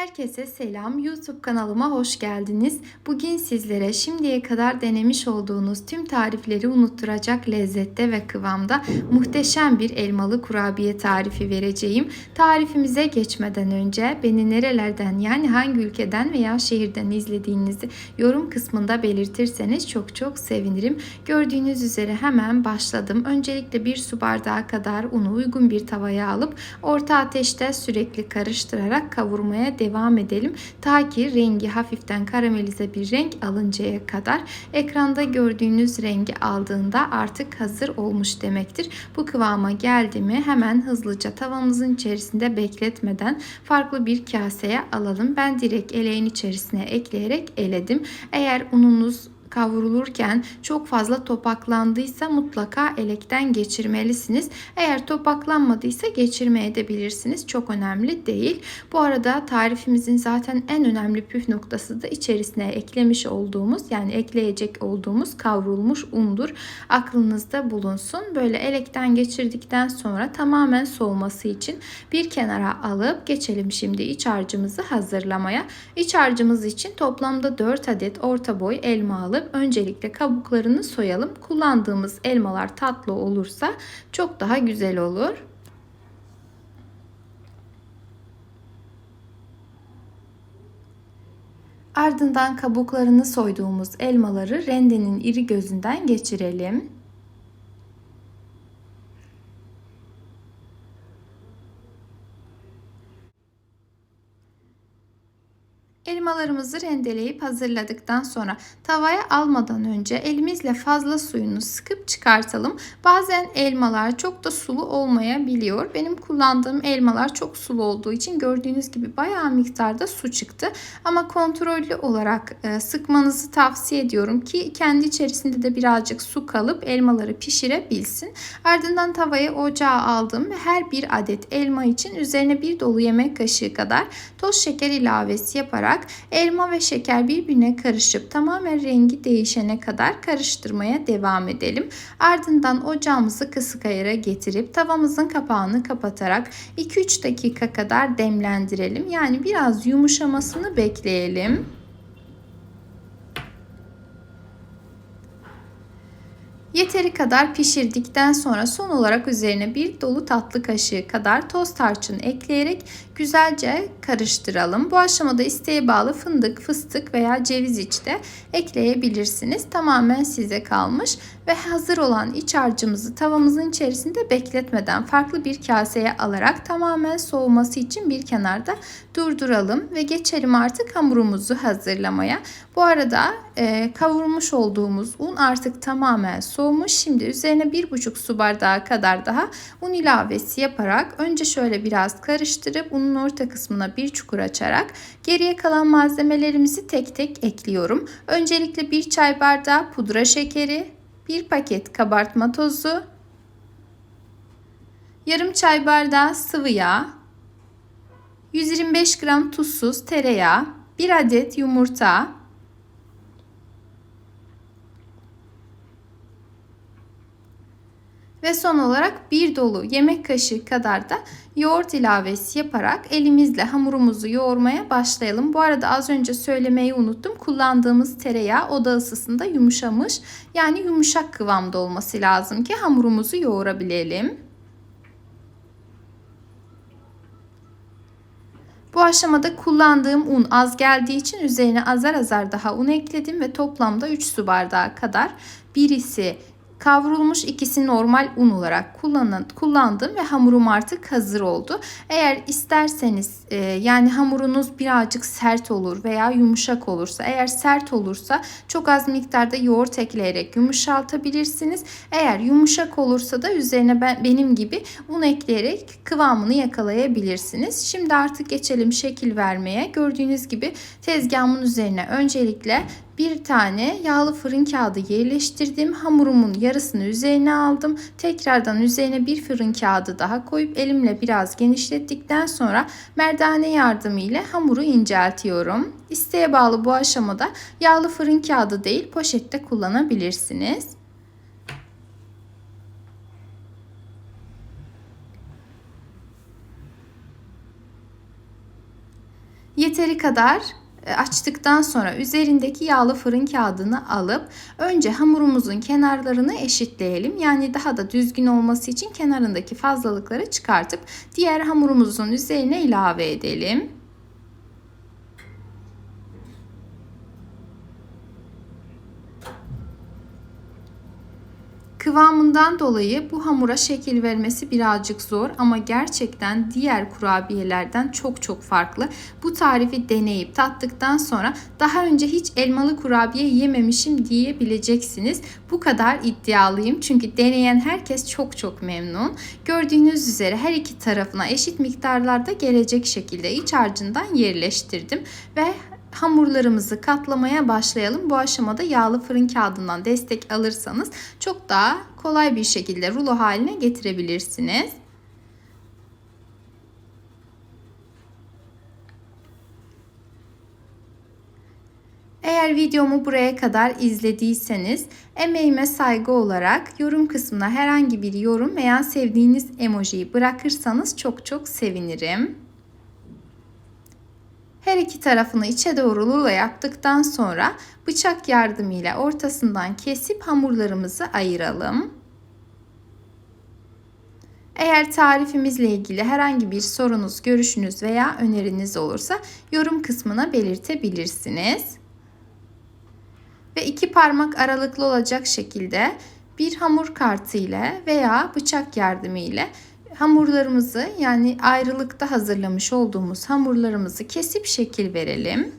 Herkese selam. YouTube kanalıma hoş geldiniz. Bugün sizlere şimdiye kadar denemiş olduğunuz tüm tarifleri unutturacak lezzette ve kıvamda muhteşem bir elmalı kurabiye tarifi vereceğim. Tarifimize geçmeden önce beni nerelerden yani hangi ülkeden veya şehirden izlediğinizi yorum kısmında belirtirseniz çok çok sevinirim. Gördüğünüz üzere hemen başladım. Öncelikle bir su bardağı kadar unu uygun bir tavaya alıp orta ateşte sürekli karıştırarak kavurmaya devam edelim. Ta ki rengi hafiften karamelize bir renk alıncaya kadar. Ekranda gördüğünüz rengi aldığında artık hazır olmuş demektir. Bu kıvama geldi mi hemen hızlıca tavamızın içerisinde bekletmeden farklı bir kaseye alalım. Ben direkt eleğin içerisine ekleyerek eledim. Eğer ununuz kavrulurken çok fazla topaklandıysa mutlaka elekten geçirmelisiniz. Eğer topaklanmadıysa geçirmeye edebilirsiniz. Çok önemli değil. Bu arada tarifimizin zaten en önemli püf noktası da içerisine eklemiş olduğumuz yani ekleyecek olduğumuz kavrulmuş undur. Aklınızda bulunsun. Böyle elekten geçirdikten sonra tamamen soğuması için bir kenara alıp geçelim şimdi iç harcımızı hazırlamaya. İç harcımız için toplamda 4 adet orta boy elma alıp alıp öncelikle kabuklarını soyalım. Kullandığımız elmalar tatlı olursa çok daha güzel olur. Ardından kabuklarını soyduğumuz elmaları rendenin iri gözünden geçirelim. Elmalarımızı rendeleyip hazırladıktan sonra tavaya almadan önce elimizle fazla suyunu sıkıp çıkartalım. Bazen elmalar çok da sulu olmayabiliyor. Benim kullandığım elmalar çok sulu olduğu için gördüğünüz gibi bayağı miktarda su çıktı. Ama kontrollü olarak e, sıkmanızı tavsiye ediyorum ki kendi içerisinde de birazcık su kalıp elmaları pişirebilsin. Ardından tavaya ocağa aldım ve her bir adet elma için üzerine bir dolu yemek kaşığı kadar toz şeker ilavesi yaparak elma ve şeker birbirine karışıp tamamen rengi değişene kadar karıştırmaya devam edelim. Ardından ocağımızı kısık ayara getirip tavamızın kapağını kapatarak 2-3 dakika kadar demlendirelim. Yani biraz yumuşamasını bekleyelim. Yeteri kadar pişirdikten sonra son olarak üzerine bir dolu tatlı kaşığı kadar toz tarçın ekleyerek güzelce karıştıralım. Bu aşamada isteğe bağlı fındık, fıstık veya ceviz içte ekleyebilirsiniz. Tamamen size kalmış ve hazır olan iç harcımızı tavamızın içerisinde bekletmeden farklı bir kaseye alarak tamamen soğuması için bir kenarda durduralım ve geçelim artık hamurumuzu hazırlamaya. Bu arada e, kavurmuş olduğumuz un artık tamamen soğumuş. Şimdi üzerine 1,5 su bardağı kadar daha un ilavesi yaparak önce şöyle biraz karıştırıp unun orta kısmına bir çukur açarak geriye kalan malzemelerimizi tek tek ekliyorum. Öncelikle bir çay bardağı pudra şekeri, bir paket kabartma tozu, yarım çay bardağı sıvı yağ, 125 gram tuzsuz tereyağı, 1 adet yumurta, Ve son olarak bir dolu yemek kaşığı kadar da yoğurt ilavesi yaparak elimizle hamurumuzu yoğurmaya başlayalım. Bu arada az önce söylemeyi unuttum. Kullandığımız tereyağı oda ısısında yumuşamış. Yani yumuşak kıvamda olması lazım ki hamurumuzu yoğurabilelim. Bu aşamada kullandığım un az geldiği için üzerine azar azar daha un ekledim ve toplamda 3 su bardağı kadar birisi Kavrulmuş ikisi normal un olarak kullanın, kullandım ve hamurum artık hazır oldu. Eğer isterseniz e, yani hamurunuz birazcık sert olur veya yumuşak olursa eğer sert olursa çok az miktarda yoğurt ekleyerek yumuşaltabilirsiniz. Eğer yumuşak olursa da üzerine ben, benim gibi un ekleyerek kıvamını yakalayabilirsiniz. Şimdi artık geçelim şekil vermeye. Gördüğünüz gibi tezgahımın üzerine öncelikle bir tane yağlı fırın kağıdı yerleştirdim. Hamurumun yarısını üzerine aldım. Tekrardan üzerine bir fırın kağıdı daha koyup elimle biraz genişlettikten sonra merdane yardımıyla hamuru inceltiyorum. İsteğe bağlı bu aşamada yağlı fırın kağıdı değil poşette kullanabilirsiniz. Yeteri kadar açtıktan sonra üzerindeki yağlı fırın kağıdını alıp önce hamurumuzun kenarlarını eşitleyelim. Yani daha da düzgün olması için kenarındaki fazlalıkları çıkartıp diğer hamurumuzun üzerine ilave edelim. Kıvamından dolayı bu hamura şekil vermesi birazcık zor ama gerçekten diğer kurabiyelerden çok çok farklı. Bu tarifi deneyip tattıktan sonra daha önce hiç elmalı kurabiye yememişim diyebileceksiniz. Bu kadar iddialıyım çünkü deneyen herkes çok çok memnun. Gördüğünüz üzere her iki tarafına eşit miktarlarda gelecek şekilde iç harcından yerleştirdim ve hamurlarımızı katlamaya başlayalım. Bu aşamada yağlı fırın kağıdından destek alırsanız çok daha kolay bir şekilde rulo haline getirebilirsiniz. Eğer videomu buraya kadar izlediyseniz emeğime saygı olarak yorum kısmına herhangi bir yorum veya sevdiğiniz emojiyi bırakırsanız çok çok sevinirim. Her iki tarafını içe doğru lula yaptıktan sonra bıçak yardımıyla ortasından kesip hamurlarımızı ayıralım. Eğer tarifimizle ilgili herhangi bir sorunuz, görüşünüz veya öneriniz olursa yorum kısmına belirtebilirsiniz. Ve iki parmak aralıklı olacak şekilde bir hamur kartı ile veya bıçak yardımı ile hamurlarımızı yani ayrılıkta hazırlamış olduğumuz hamurlarımızı kesip şekil verelim.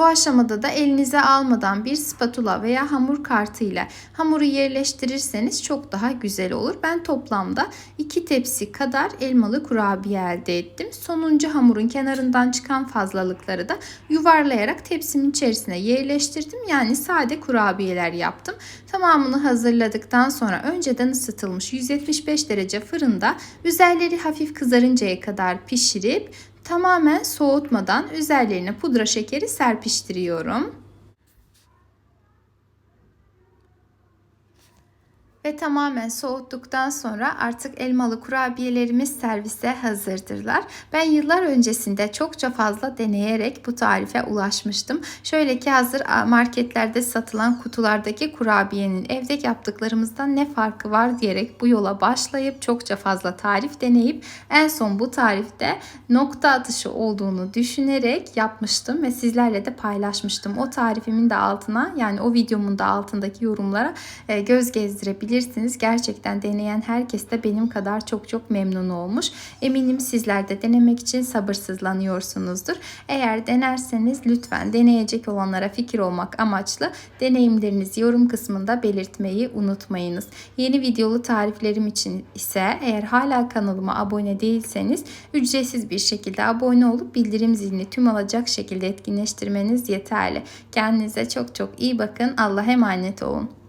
Bu aşamada da elinize almadan bir spatula veya hamur kartı ile hamuru yerleştirirseniz çok daha güzel olur. Ben toplamda 2 tepsi kadar elmalı kurabiye elde ettim. Sonuncu hamurun kenarından çıkan fazlalıkları da yuvarlayarak tepsimin içerisine yerleştirdim. Yani sade kurabiyeler yaptım. Tamamını hazırladıktan sonra önceden ısıtılmış 175 derece fırında üzerleri hafif kızarıncaya kadar pişirip Tamamen soğutmadan üzerlerine pudra şekeri serpiştiriyorum. Ve tamamen soğuttuktan sonra artık elmalı kurabiyelerimiz servise hazırdırlar. Ben yıllar öncesinde çokça fazla deneyerek bu tarife ulaşmıştım. Şöyle ki hazır marketlerde satılan kutulardaki kurabiyenin evde yaptıklarımızdan ne farkı var diyerek bu yola başlayıp çokça fazla tarif deneyip en son bu tarifte nokta atışı olduğunu düşünerek yapmıştım ve sizlerle de paylaşmıştım. O tarifimin de altına yani o videomun da altındaki yorumlara e, göz gezdirebilirsiniz yapabilirsiniz. Gerçekten deneyen herkes de benim kadar çok çok memnun olmuş. Eminim sizler de denemek için sabırsızlanıyorsunuzdur. Eğer denerseniz lütfen deneyecek olanlara fikir olmak amaçlı deneyimlerinizi yorum kısmında belirtmeyi unutmayınız. Yeni videolu tariflerim için ise eğer hala kanalıma abone değilseniz ücretsiz bir şekilde abone olup bildirim zilini tüm alacak şekilde etkinleştirmeniz yeterli. Kendinize çok çok iyi bakın. Allah'a emanet olun.